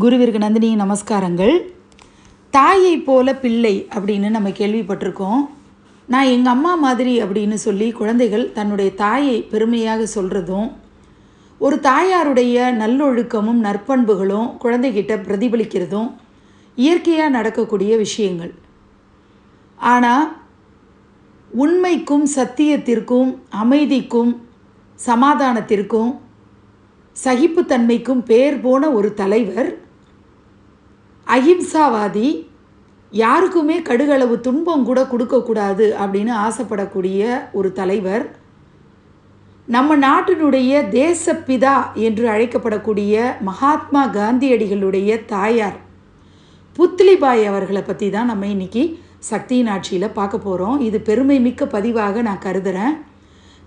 குருவிற்கு நந்தினி நமஸ்காரங்கள். தாயை போல பிள்ளை அப்படின்னு நம்ம கேள்விப்பட்டிருக்கோம். நான் எங்கள் அம்மா மாதிரி அப்படின்னு சொல்லி குழந்தைகள் தன்னுடைய தாயை பெருமையாக சொல்கிறதும் ஒரு தாயாருடைய நல்லொழுக்கமும் நற்பண்புகளும் குழந்தைகிட்ட பிரதிபலிக்கிறதும் இயற்கையாக நடக்கக்கூடிய விஷயங்கள். ஆனால் உண்மைக்கும் சத்தியத்திற்கும் அமைதிக்கும் சமாதானத்திற்கும் சகிப்புத்தன்மைக்கும் பேர் போன ஒரு தலைவர் அஹிம்சாவாதி யாருக்குமே கடுகளவு துன்பம் கூட கொடுக்கக்கூடாது அப்படின்னு ஆசைப்படக்கூடிய ஒரு தலைவர் நம்ம நாட்டினுடைய தேசப்பிதா என்று அழைக்கப்படக்கூடிய மகாத்மா காந்தியடிகளுடைய தாயார் புத்லிபாய் அவர்களை பற்றி தான் நம்ம இன்னைக்கு சக்தியின் ஆட்சியில் பார்க்க போகிறோம் இது பெருமை மிக்க பதிவாக நான் கருதுகிறேன்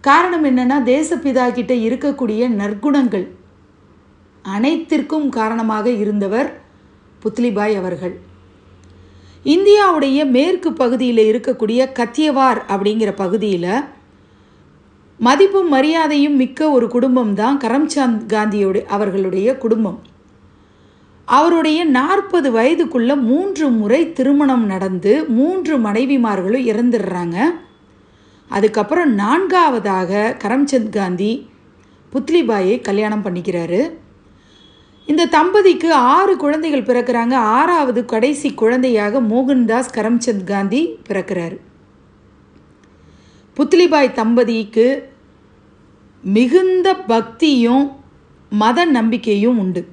காரணம் என்னென்னா தேசப்பிதா கிட்ட இருக்கக்கூடிய நற்குணங்கள் அனைத்திற்கும் காரணமாக இருந்தவர் புத்லிபாய் அவர்கள். இந்தியாவுடைய மேற்கு பகுதியில் இருக்கக்கூடிய கத்தியவார் அப்படிங்கிற பகுதியில் மதிப்பும் மரியாதையும் மிக்க ஒரு குடும்பம் தான் கரம்சந்த் காந்தியோட அவர்களுடைய குடும்பம். அவருடைய நாற்பது வயதுக்குள்ள மூன்று முறை திருமணம் நடந்து மூன்று மனைவிமார்களும் இறந்துடுறாங்க. அதுக்கப்புறம் நான்காவதாக கரம்சந்த் காந்தி புத்லிபாயை கல்யாணம் பண்ணிக்கிறாரு. இந்த தம்பதிக்கு ஆறு குழந்தைகள் பிறக்கிறாங்க. ஆறாவது கடைசி குழந்தையாக மோகன்தாஸ் கரம்சந்த் காந்தி பிறக்கிறார். புத்லிபாய் தம்பதிக்கு மிகுந்த பக்தியும் மத நம்பிக்கையும் உண்டு.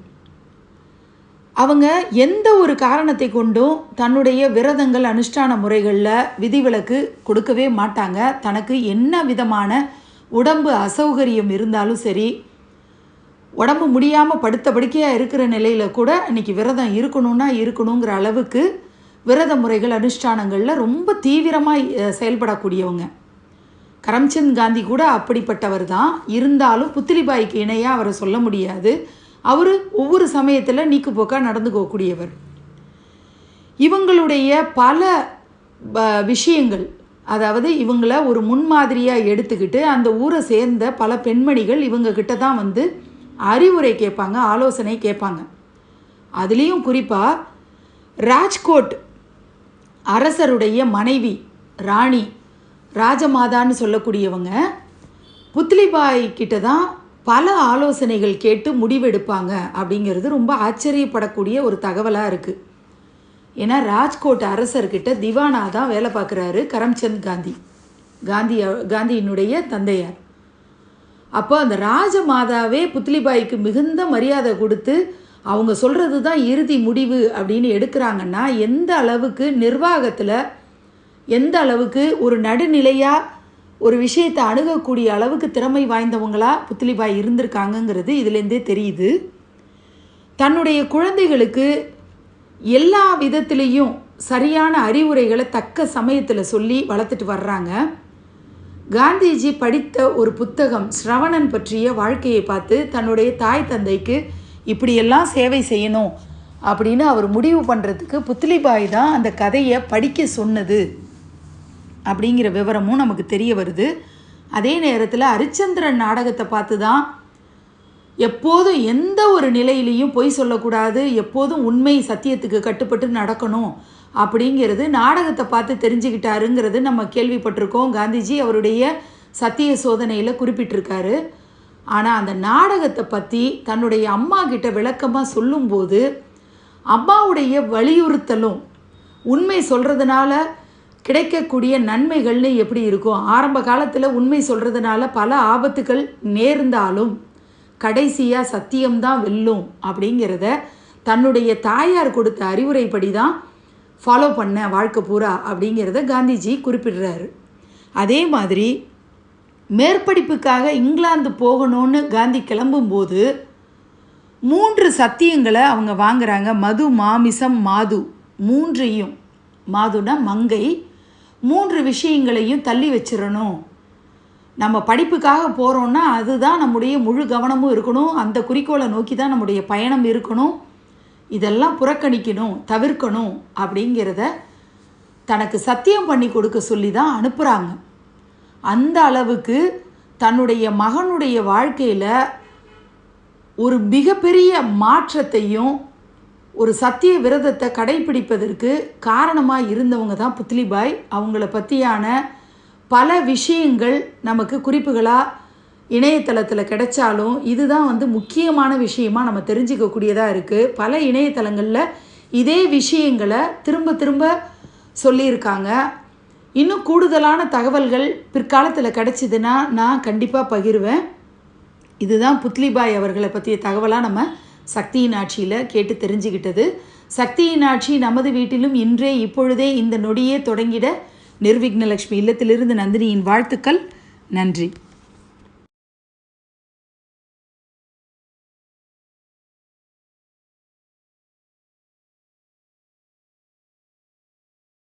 அவங்க எந்த ஒரு காரணத்தை கொண்டும் தன்னுடைய விரதங்கள் அனுஷ்டான முறைகளில் விதிவிலக்கு கொடுக்கவே மாட்டாங்க. தனக்கு என்ன விதமான உடம்பு அசௌகரியம் இருந்தாலும் சரி உடம்பு முடியாமல் படுத்த படுக்கையாக இருக்கிற நிலையில் கூட இன்றைக்கி விரதம் இருக்கணும்னா இருக்கணுங்கிற அளவுக்கு விரத முறைகள் அனுஷ்டானங்களில் ரொம்ப தீவிரமாக செயல்படக்கூடியவங்க. கரம்சந்த் காந்தி கூட அப்படிப்பட்டவர் தான். இருந்தாலும் புத்திலிபாய்க்கு இணையாக அவரை சொல்ல முடியாது. அவர் ஒவ்வொரு சமயத்தில் நீக்குப்போக்காக நடந்துக்கக்கூடியவர் இவங்களுடைய பல விஷயங்கள் அதாவது இவங்கள ஒரு முன்மாதிரியாக எடுத்துக்கிட்டு அந்த ஊரை சேர்ந்த பல பெண்மணிகள் இவங்க கிட்ட தான் வந்து அறிவுரை கேட்பாங்க ஆலோசனை கேட்பாங்க. அதுலேயும் குறிப்பாக ராஜ்கோட் அரசருடைய மனைவி ராணி ராஜமாதான்னு சொல்லக்கூடியவங்க புத்லிபாய் கிட்ட தான் பல ஆலோசனைகள் கேட்டு முடிவெடுப்பாங்க அப்படிங்கிறது ரொம்ப ஆச்சரியப்படக்கூடிய ஒரு தகவலாக இருக்குது ஏன்னா ராஜ்கோட் அரசர்கிட்ட திவானா தான் வேலை பார்க்குறாரு கரம்சந்த் காந்தி. காந்தி காந்தியினுடைய தந்தையார். அப்போ அந்த ராஜ மாதாவே புத்லிபாய்க்கு மிகுந்த மரியாதை கொடுத்து அவங்க சொல்கிறது தான் இறுதி முடிவு அப்படின்னு எடுக்கிறாங்கன்னா எந்த அளவுக்கு நிர்வாகத்தில் எந்த அளவுக்கு ஒரு நடுநிலையாக ஒரு விஷயத்தை அணுகக்கூடிய அளவுக்கு திறமை வாய்ந்தவங்களா புத்திலிபாய் இருந்திருக்காங்கங்கிறது இதுலேருந்தே தெரியுது. தன்னுடைய குழந்தைகளுக்கு எல்லா விதத்துலேயும் சரியான அறிவுரைகளை தக்க சமயத்தில் சொல்லி வளர்த்துட்டு வர்றாங்க. காந்திஜி படித்த ஒரு புத்தகம் ஸ்ரவணன் பற்றிய வாழ்க்கையை பார்த்து தன்னுடைய தாய் தந்தைக்கு இப்படியெல்லாம் சேவை செய்யணும் அப்படின்னு அவர் முடிவு பண்ணுறதுக்கு புத்திலிபாய் தான் அந்த கதையை படிக்க சொன்னது. அப்படிங்கிற விவரமும் நமக்கு தெரிய வருது. அதே நேரத்தில் ஹரிச்சந்திரன் நாடகத்தை பார்த்து தான் எப்போதும் எந்த ஒரு நிலையிலையும் பொய் சொல்லக்கூடாது எப்போதும் உண்மை சத்தியத்துக்கு கட்டுப்பட்டு நடக்கணும் அப்படிங்கிறது நாடகத்தை பார்த்து தெரிஞ்சுக்கிட்டாருங்கிறது நம்ம கேள்விப்பட்டிருக்கோம். காந்திஜி அவருடைய சத்திய சோதனையில் குறிப்பிட்டிருக்காரு. ஆனால் அந்த நாடகத்தை பற்றி தன்னுடைய அம்மா கிட்ட விளக்கமாக சொல்லும்போது அம்மாவுடைய வலியுறுத்தலும் உண்மை சொல்கிறதுனால கிடைக்கக்கூடிய நன்மைகள்னு எப்படி இருக்கும்? ஆரம்ப காலத்தில் உண்மை சொல்கிறதுனால பல ஆபத்துகள் நேர்ந்தாலும் கடைசியாக சத்தியம்தான் வெல்லும் அப்படிங்கிறத தன்னுடைய தாயார் கொடுத்த அறிவுரைப்படி தான் ஃபாலோ பண்ண வாழ்க்கை பூரா அப்படிங்கிறத காந்திஜி குறிப்பிடுறாரு. அதே மாதிரி மேற்படிப்புக்காக இங்கிலாந்து போகணும்னு காந்தி கிளம்பும்போது மூன்று சத்தியங்களை அவங்க வாங்குறாங்க. மது மாமிசம் மாது மூன்றையும். மாதுனா மங்கை மூன்று விஷயங்களையும் தள்ளி வச்சிடணும். நம்ம படிப்புக்காக போகிறோன்னா அதுதான் நம்முடைய முழு கவனமும் இருக்கணும். அந்த குறிக்கோளை நோக்கி தான் நம்முடைய பயணம் இருக்கணும். இதெல்லாம் புறக்கணிக்கணும் தவிர்க்கணும் அப்படிங்கிறத தனக்கு சத்தியம் பண்ணி கொடுக்க சொல்லி தான் அனுப்புகிறாங்க அந்த அளவுக்கு தன்னுடைய மகனுடைய வாழ்க்கையில் ஒரு மிகப்பெரிய மாற்றத்தையும் ஒரு சத்திய விரதத்தை கடைபிடிப்பதற்கு காரணமாக இருந்தவங்க தான் புத்லிபாய். அவங்கள பற்றியான பல விஷயங்கள் நமக்கு குறிப்புகளாக இணையதளத்தில் கிடைச்சாலும் இதுதான் வந்து முக்கியமான விஷயமா நம்ம தெரிஞ்சுக்கக்கூடியதாக இருக்குது பல இணையதளங்களில் இதே விஷயங்களை திரும்ப திரும்ப சொல்லியிருக்காங்க. இன்னும் கூடுதலான தகவல்கள் பிற்காலத்தில் கிடைச்சிதுன்னா நான் கண்டிப்பாக பகிர்வேன். இதுதான் புத்லிபாய் அவர்களை பற்றிய தகவலாக நம்ம சக்தியின் ஆட்சியில் கேட்டு தெரிஞ்சுக்கிட்டது சக்தியின் ஆட்சி நமது வீட்டிலும் இன்றே இப்பொழுதே இந்த நொடியே தொடங்கிட நிர்விக்னலக்ஷ்மி இல்லத்திலிருந்து நந்தினியின் வாழ்த்துக்கள். நன்றி.